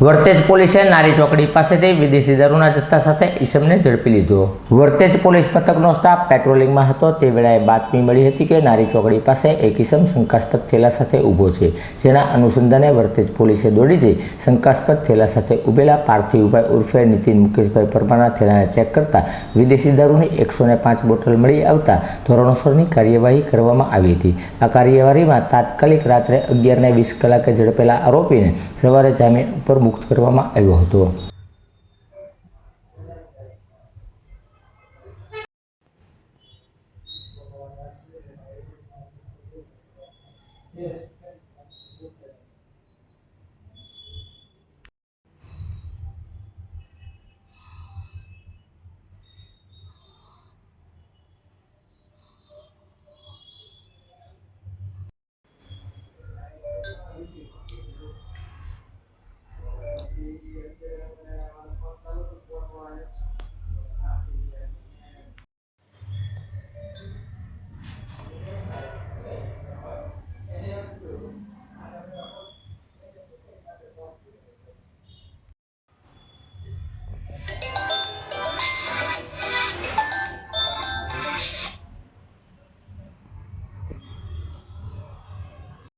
વર્તેજ પોલીસે નારી ચોકડી પાસેથી વિદેશી દારૂના જથ્થા સાથે ઈસમને ઝડપી લીધો. વર્તેજ પોલીસ પથકનો સ્ટાફ પેટ્રોલિંગમાં હતો. તે વેળાએ બાતમી મળી હતી કે નારી ચોકડી પાસે એક ઈસમ શંકાસ્પદ થેલા સાથે ઊભો છે, જેના અનુસંધાને વર્તેજ પોલીસે દોડી જઈ શંકાસ્પદ થેલા સાથે ઊભેલા પાર્થિવભાઈ ઉર્ફે નીતિન મુકેશભાઈ પરમારના થેલાને ચેક કરતા વિદેશી દારૂની એકસો પાંચ બોટલ મળી આવતા ધોરણસરની કાર્યવાહી કરવામાં આવી હતી. આ કાર્યવાહીમાં તાત્કાલિક રાત્રે અગિયારને વીસ કલાકે ઝડપેલા આરોપીને સવારે જામીન ઉપર મુક્ત કરવામાં આવ્યો હતો Yeah.